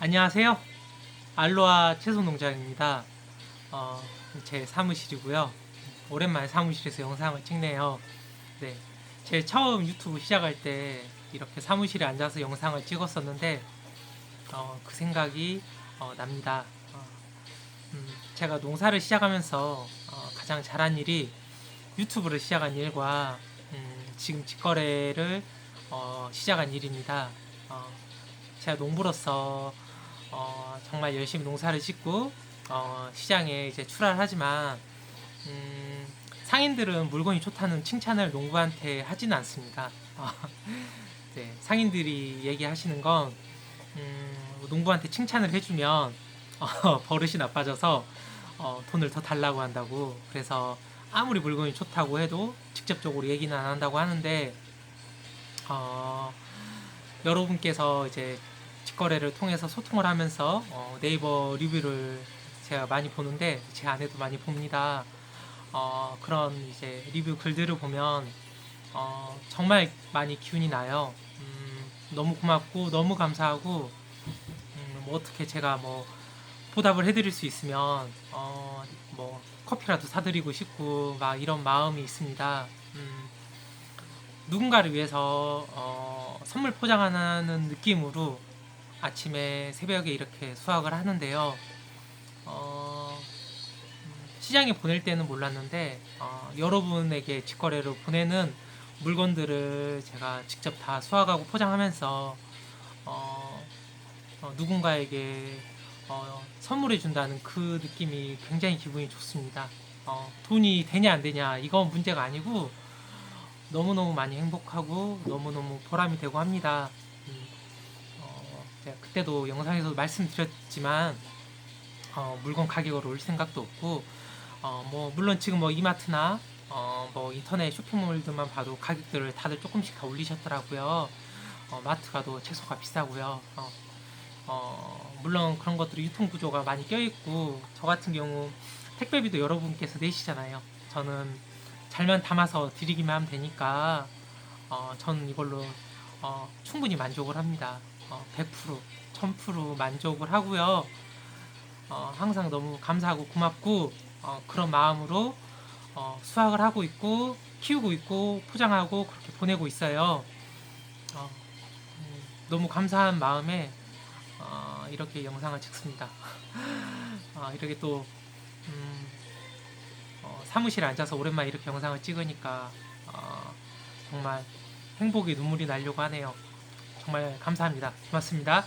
안녕하세요. 알로아 채소 농장입니다. 어, 제 사무실이고요. 오랜만에 사무실에서 영상을 찍네요. 네, 제 처음 유튜브 시작할 때 이렇게 사무실에 앉아서 영상을 찍었었는데 어, 그 생각이 어, 납니다. 어, 음, 제가 농사를 시작하면서 어, 가장 잘한 일이 유튜브를 시작한 일과 음, 지금 직거래를 어, 시작한 일입니다. 어, 제가 농부로서 어, 정말 열심히 농사를 짓고 어, 시장에 이제 출하를 하지만 음, 상인들은 물건이 좋다는 칭찬을 농부한테 하지는 않습니다. 어, 네, 상인들이 얘기하시는 건 음, 농부한테 칭찬을 해주면 어, 버릇이 나빠져서 어, 돈을 더 달라고 한다고 그래서 아무리 물건이 좋다고 해도 직접적으로 얘기는 안 한다고 하는데 어, 여러분께서 이제 직거래를 통해서 소통을 하면서 어, 네이버 리뷰를 제가 많이 보는데 제 아내도 많이 봅니다. 어, 그런 이제 리뷰 글들을 보면 어, 정말 많이 기운이 나요. 음, 너무 고맙고 너무 감사하고 음, 뭐 어떻게 제가 뭐 보답을 해드릴 수 있으면 어, 뭐 커피라도 사드리고 싶고 막 이런 마음이 있습니다. 음, 누군가를 위해서 어, 선물 포장하는 느낌으로 아침에 새벽에 이렇게 수확을 하는데요. 어, 음, 시장에 보낼 때는 몰랐는데 어, 여러분에게 직거래로 보내는 물건들을 제가 직접 다 수확하고 포장하면서 어, 어, 누군가에게 어, 선물해 준다는 그 느낌이 굉장히 기분이 좋습니다. 어, 돈이 되냐 안 되냐 이건 문제가 아니고 너무너무 많이 행복하고 너무너무 보람이 되고 합니다. 제가 그때도 영상에서 말씀드렸지만 어, 물건 가격을 올릴 생각도 없고 어, 뭐 물론 지금 뭐 이마트나 어, 뭐 인터넷 쇼핑몰들만 봐도 가격들을 다들 조금씩 다 올리셨더라고요. 어, 마트 가도 채소가 비싸고요. 어, 어, 물론 그런 것들이 유통 구조가 많이 껴있고 저 같은 경우 택배비도 여러분께서 내시잖아요. 저는 잘만 담아서 드리기만 하면 되니까 어, 저는 이걸로 어, 충분히 만족을 합니다. 어, 100% 1000% 만족을 하고요. 어, 항상 너무 감사하고 고맙고 어, 그런 마음으로 어, 수확을 하고 있고 키우고 있고 포장하고 그렇게 보내고 있어요. 어, 음, 너무 감사한 마음에 어, 이렇게 영상을 찍습니다. 어, 이렇게 또 음, 어, 사무실에 앉아서 오랜만에 이렇게 영상을 찍으니까 어, 정말 행복의 눈물이 나려고 하네요. 정말 감사합니다. 고맙습니다.